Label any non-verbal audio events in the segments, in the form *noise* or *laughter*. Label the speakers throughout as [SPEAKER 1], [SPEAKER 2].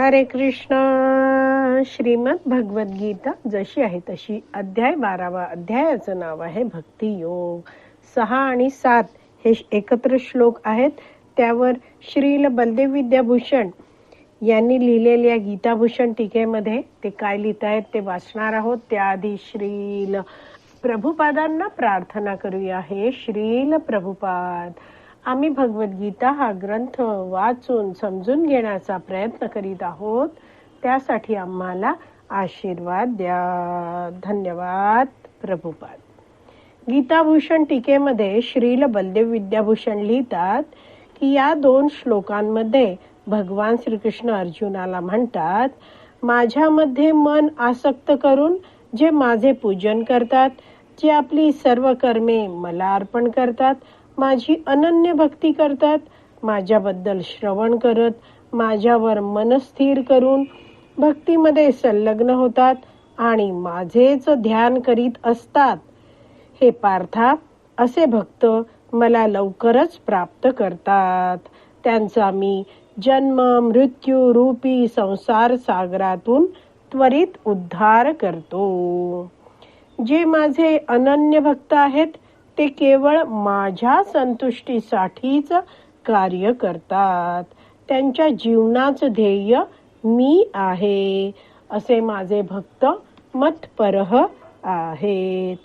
[SPEAKER 1] हरे कृष्ण. श्रीमद भगवद्गीता गीता जशी आहे तशी अध्याय बारावा अध्यायाचं नाव आहे भक्ती योग. सहा आणि सात हे एकत्र श्लोक आहेत. त्यावर श्रील बलदेव विद्याभूषण यांनी लिहिलेल्या गीताभूषण टीकेमध्ये ते काय लिहित आहेत ते वाचणार आहोत. त्याआधी श्रील प्रभुपादांना प्रार्थना करूया. हे श्रील प्रभुपाद. आम्ही भगवद्गीता हा ग्रंथ वाचून समजून घेण्याचा प्रयत्न करीत आहोत. त्यासाठी आम्हाला आशीर्वाद द्या. धन्यवाद प्रभुपाद. गीताभूषण टीकेमध्ये श्रील बलदेव विद्याभूषण लिहितात की या दोन श्लोकांमध्ये भगवान श्रीकृष्ण अर्जुनाला म्हणतात माझ्यामध्ये मन आसक्त करून जे माझे पूजन करतात जे आपली सर्व कर्मे मला अर्पण करतात माझी अनन्य भक्ती करतात माझ्याबद्दल श्रवण करत माझ्यावर मन स्थिर करून भक्तीमध्ये संलग्न होतात आणि माझेच ध्यान करीत असतात. हे पार्था असे भक्त मला लवकरच प्राप्त करतात. त्यांचा मी जन्म मृत्यू रूपी संसार सागरातून त्वरित उद्धार करतो. जे माझे अनन्य भक्त आहेत ते केवळ माझ्या संतुष्टीसाठीच कार्य करतात. त्यांच्या जीवनाचं ध्येय मी आहे असे माझे भक्त मतपरह आहेत.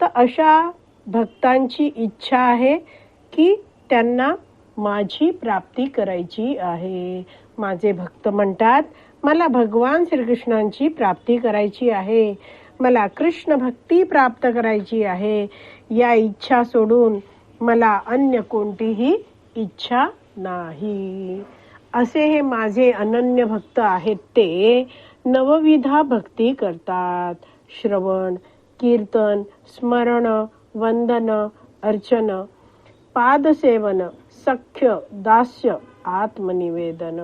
[SPEAKER 1] तर अशा भक्तांची इच्छा आहे की त्यांना माझी प्राप्ती करायची आहे. माझे भक्त म्हणतात मला भगवान श्रीकृष्णांची प्राप्ती करायची आहे. मला कृष्ण भक्ती प्राप्त करायची आहे या इच्छा सोडून मला अन्य कोणतीही इच्छा नाही. असे हे माझे अनन्य भक्त आहेत ते नवविधा भक्ती करतात. श्रवण कीर्तन स्मरण वंदन अर्चन पादसेवन सख्य दास्य आत्मनिवेदन.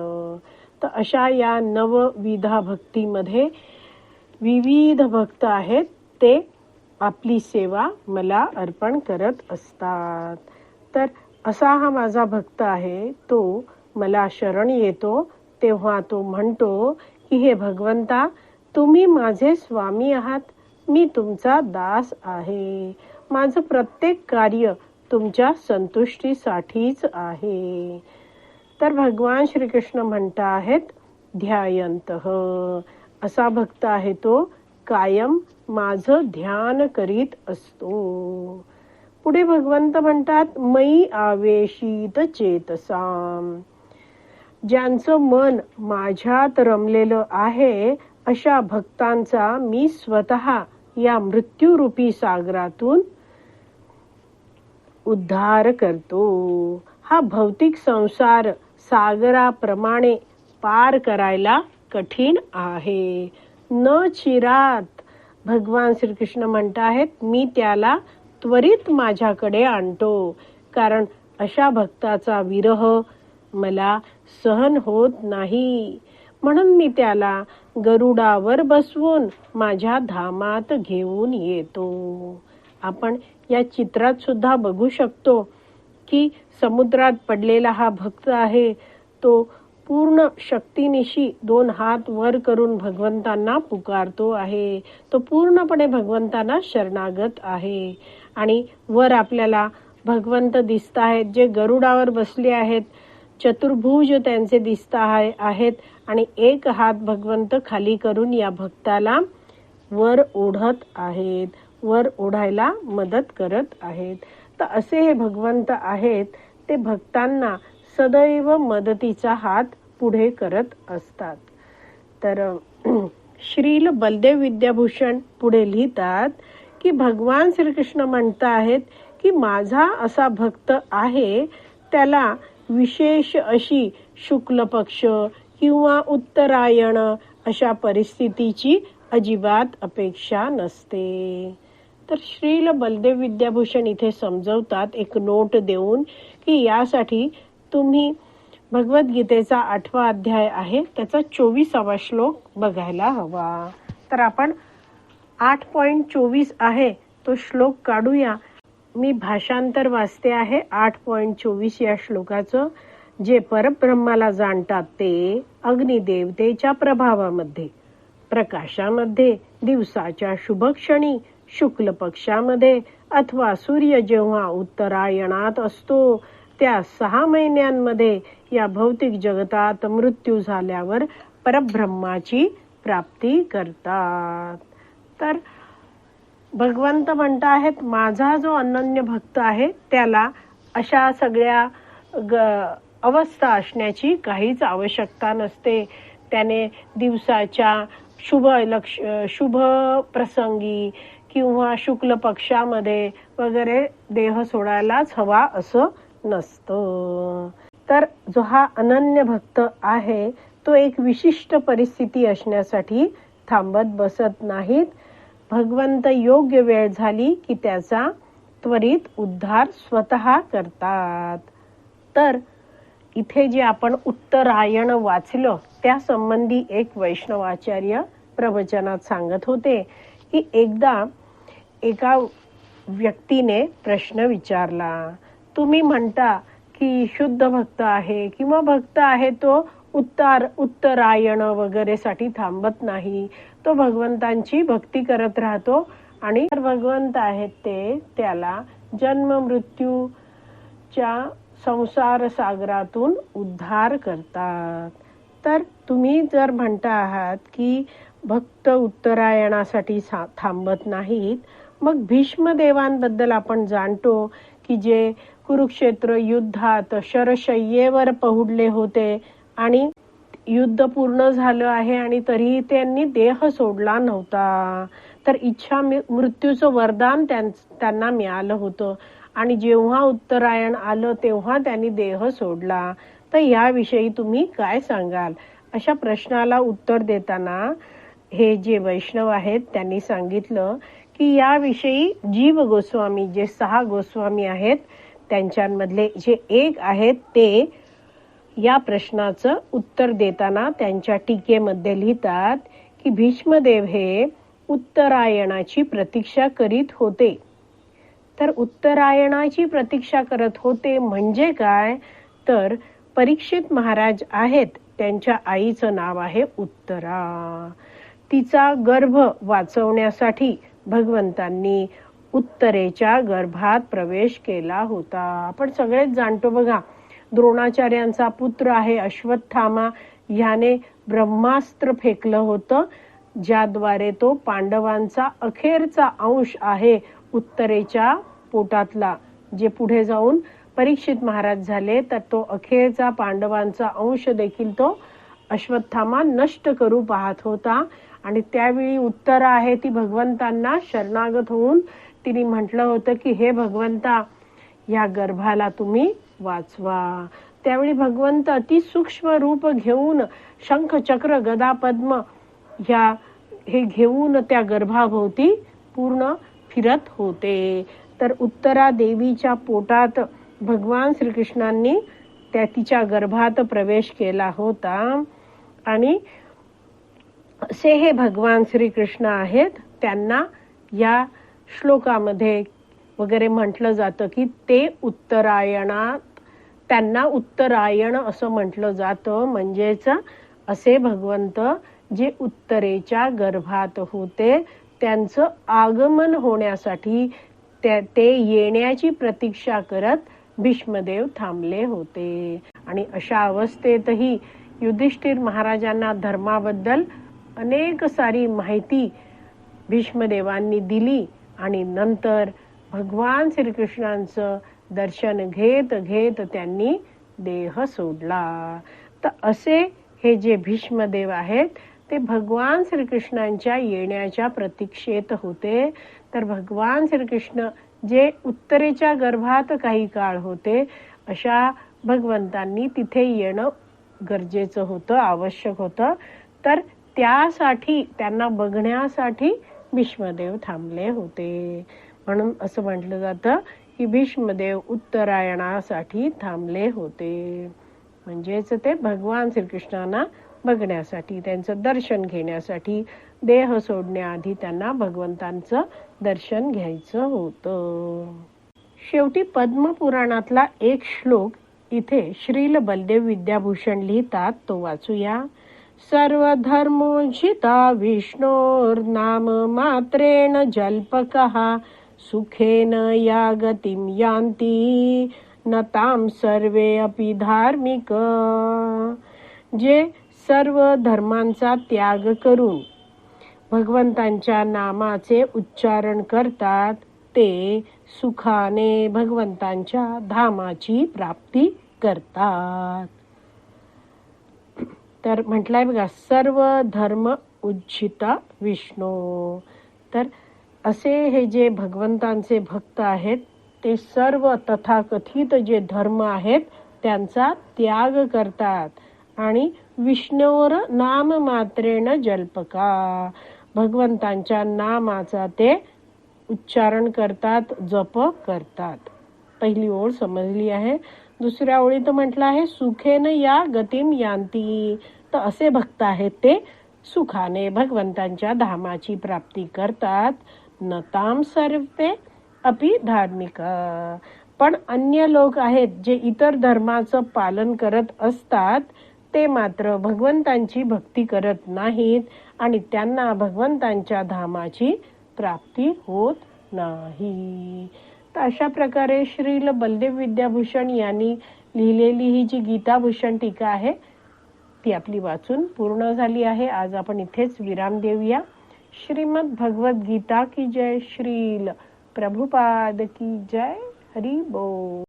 [SPEAKER 1] तर अशा या नवविधा भक्तीमध्ये विविध भक्त आहेत ते आपली सेवा मला अर्पण करत असतात. तर असा हा माझा भक्त आहे तो मला शरण येतो तेव्हा तो म्हणतो की हे भगवंता तुम्ही माझे स्वामी आहात मी तुमचा दास आहे. माझं प्रत्येक कार्य तुमच्या संतुष्टीसाठीच आहे. तर भगवान श्रीकृष्ण म्हणता आहेत ध्यायंत. असा भक्त आहे तो कायम माझं ध्यान करीत असतो. पुढे भगवंत म्हणतात मई आवेशित चेतसाम. ज्यांचं मन माझ्यात रमलेलं आहे अशा भक्तांचा मी स्वतः या मृत्यूरूपी सागरातून उद्धार करतो. हा भौतिक संसार सागराप्रमाणे पार करायला कठीण आहे. न चिरात भगवान श्रीकृष्ण म्हणत आहेत मी त्याला त्वरित माझ्याकडे आणतो. कारण अशा भक्ताचा विरह मला सहन होत नाही. म्हणून मी त्याला गरुडावर बसवून माझ्या धामात घेऊन येतो. आपण या चित्रात सुद्धा बघू शकतो की समुद्रात पडलेला हा भक्त आहे तो पूर्ण शक्तीनिशी दोन हात वर करून भगवंतांना पुकारतो आहे. तो पूर्णपणे भगवंतांना शरणागत आहे. आणि वर आपल्याला भगवंत दिसत आहेत जे गरुडावर बसले आहेत. चतुर्भुज त्यांचे दिसत आहेत. आणि एक हात भगवंत खाली करून या भक्ताला वर ओढत आहेत. वर ओढायला मदत करत आहेत. तर असे हे भगवंत आहेत ते भक्तांना सदैव मदतीचा हात पुढे करत असतात. तर *clears throat* श्रील बलदेव विद्याभूषण पुढे लिहितात की भगवान श्रीकृष्ण म्हणत आहेत की माझा असा भक्त आहे त्याला विशेष अशी शुक्ल पक्ष किंवा उत्तरायण अशा परिस्थितीची अजिबात अपेक्षा नसते. तर श्रील बलदेव विद्याभूषण इथे समजवतात एक नोट देऊन की यासाठी तुम्ही भगवद्गीतेचा आठवा अध्याय आहे. त्याचा चोवीसावा श्लोक बघायला हवा. तर आपण आठ पॉइंट चोवीस आहे. तो श्लोक काढूया. मी भाषांतर वाचते आहे आठ पॉइंट चोवीस या श्लोकाचं. जे परब्रह्माला जाणतात ते अग्निदेवतेच्या प्रभावामध्ये प्रकाशामध्ये दिवसाच्या शुभक्षणी शुक्ल पक्षामध्ये अथवा सूर्य जेव्हा उत्तरायणात असतो त्या सहा महिन्यांमध्ये या भौतिक जगतात मृत्यू झाल्यावर परब्रह्माची प्राप्ती करतात. तर भगवंत म्हणत आहेत माझा जो अनन्य भक्त आहे त्याला अशा सगळ्या ग- अवस्था असण्याची काहीच आवश्यकता नसते. त्याने दिवसाच्या शुभ लक्ष शुभ प्रसंगी किंवा शुक्ल पक्षामध्ये वगैरे देह सोडायलाच हवा असं नसतं. तर जो हा अनन्य भक्त आहे तो एक विशिष्ट परिस्थिती असण्यासाठी थांबत बसत नाहीत. भगवंत योग्य वेळ झाली की त्याचा त्वरित उद्धार स्वतः करतात. तर इथे जे आपण उत्तरायण वाचलं त्या संबंधी एक वैष्णवाचार्य प्रवचनात सांगत होते की एकदा एका व्यक्तीने प्रश्न विचारला तुम्ही म्हणता की शुद्ध भक्त आहे किंवा भक्त आहे तो उत्तर उत्तरायण वगैरे साठी थांबत नाही. तो भगवंतांची भक्ती करत राहतो आणि भगवंत आहेत ते त्याला जन्म मृत्यूच्या संसार सागरातून उद्धार करतात. तर तुम्ही जर म्हणता आहात की भक्त उत्तरायणासाठी सा- थांबत नाहीत मग भीष्म देवांबद्दल आपण जाणतो की जे कुरुक्षेत्र युद्धात शरशय्येवर पहुडले होते आणि युद्ध पूर्ण झालं आहे आणि तरीही त्यांनी देह सोडला नव्हता. तर इच्छा मृत्यूचं वरदान त्यांना मिळालं होतं. आणि जेव्हा उत्तरायण आलं तेव्हा त्यांनी देह सोडला. तर याविषयी तुम्ही काय सांगाल? अशा प्रश्नाला उत्तर देताना हे जे वैष्णव आहेत त्यांनी सांगितलं की याविषयी जीव गोस्वामी जे सहा गोस्वामी आहेत त्यांच्यामधले जे एक आहेत ते या प्रश्नाचं उत्तर देताना त्यांच्या टीकेमध्ये लिहितात की भीष्मदेव हे उत्तरायणाची प्रतीक्षा करीत होते. तर उत्तरायणाची प्रतीक्षा करत होते म्हणजे काय? तर परीक्षित महाराज आहेत त्यांच्या आईचं नाव आहे उत्तरा. तिचा गर्भ वाचवण्यासाठी भगवंतांनी उत्तरेच्या गर्भात प्रवेश केला होता. आपण सगळेच जाणतो बघा द्रोणाचार्यांचा पुत्र आहे अश्वत्थामा. ह्याने ब्रह्मास्त्र फेकलं होतं ज्याद्वारे तो पांडवांचा अखेरचा अंश आहे उत्तरेच्या पोटातला. जे पुढे जाऊन परीक्षित महाराज झाले तर तो अखेरचा पांडवांचा अंश देखील तो अश्वत्थामा नष्ट करू पाहत होता. आणि त्यावेळी उत्तर आहे ती भगवंतांना शरणागत होऊन तिने म्हटलं होतं की हे भगवंता या गर्भाला तुम्ही वाचवा. त्यावेळी भगवंत अति सूक्ष्म रूप घेऊन शंख चक्र गदा पद्म ह्या हे घेऊन त्या गर्भाभोवती पूर्ण फिरत होते. तर उत्तरा देवीच्या पोटात भगवान श्रीकृष्णांनी त्या तिच्या गर्भात प्रवेश केला होता. आणि असे हे भगवान श्रीकृष्ण आहेत त्यांना या श्लोकामध्ये वगैरे म्हटलं जातं की ते उत्तरायणात त्यांना उत्तरायण असं म्हटलं जातं. म्हणजेच असे भगवंत जे उत्तरेच्या गर्भात होते त्यांचं आगमन होण्यासाठी त्या- ते येण्याची प्रतीक्षा करत भीष्मदेव थांबले होते. आणि अशा अवस्थेतही युधिष्ठिर महाराजांना धर्माबद्दल अनेक सारी माहिती भीष्मदेवांनी दिली. आणि नंतर भगवान श्रीकृष्णांचं दर्शन घेत घेत त्यांनी देह सोडला. तर असे हे जे भीष्मदेव आहेत ते भगवान श्रीकृष्णांच्या येण्याच्या प्रतीक्षेत होते. तर भगवान श्रीकृष्ण जे उत्तरेच्या गर्भात काही काळ होते अशा भगवंतांनी तिथे येणं गरजेचं होतं आवश्यक होतं. तर त्यासाठी त्यांना बघण्यासाठी भीष्मदेव थांबले होते. म्हणून असं म्हटलं जातं की भीष्मदेव उत्तरायणासाठी थांबले होते. म्हणजेच ते भगवान श्रीकृष्णांना बघण्यासाठी त्यांचं दर्शन घेण्यासाठी देह सोडण्याआधी त्यांना भगवंतांचं दर्शन घ्यायचं होतं. शेवटी पद्मपुराणातला एक श्लोक इथे श्रील बलदेव विद्याभूषण लिहितात तो वाचूया. सर्व विष्णोर्नाम मात्रेण जल्पकः सुखेन या गतिं यान्ति न तां सर्वे अपि धार्मिक। जे सर्व धर्मांचा त्याग करून भगवंतांच्या नामाचे उच्चारण करतात ते सुखाने भगवंतांच्या धामाची प्राप्ती करतात. तर म्हटलंय बघा सर्व धर्म उज्जिता विष्णू. तर असे हे जे भगवंतांचे भक्त आहेत ते सर्व तथाकथित जे धर्म आहेत त्यांचा त्याग करतात. आणि विष्णूवर नाम मात्रेण जल्पका. भगवंतांच्या नामाचा ते उच्चारण करतात जप करतात. पहिली ओळ समजली आहे. दुसऱ्या ओळीत म्हटलं आहे सुखेन या गतीम यांती. तर असे भक्त आहेत ते सुखाने भगवंतांच्या धामाची प्राप्ती करतात. नताम सर्वे अपि धार्मिक. पण अन्य लोक आहेत जे इतर धर्माचं पालन करत असतात ते मात्र भगवंतांची भक्ती करत नाहीत आणि त्यांना भगवंतांच्या धामाची प्राप्ती होत नाही. अशा प्रकारे श्रील बलदेव विद्याभूषण यांनी लिहिलेली ही जी गीताभूषण टीका आहे ती आपली वाचून पूर्ण झाली आहे. आज आपण इथेच विराम देऊया. श्रीमद भगवत गीता की जय श्रील. प्रभुपाद की जय. हरी बोल.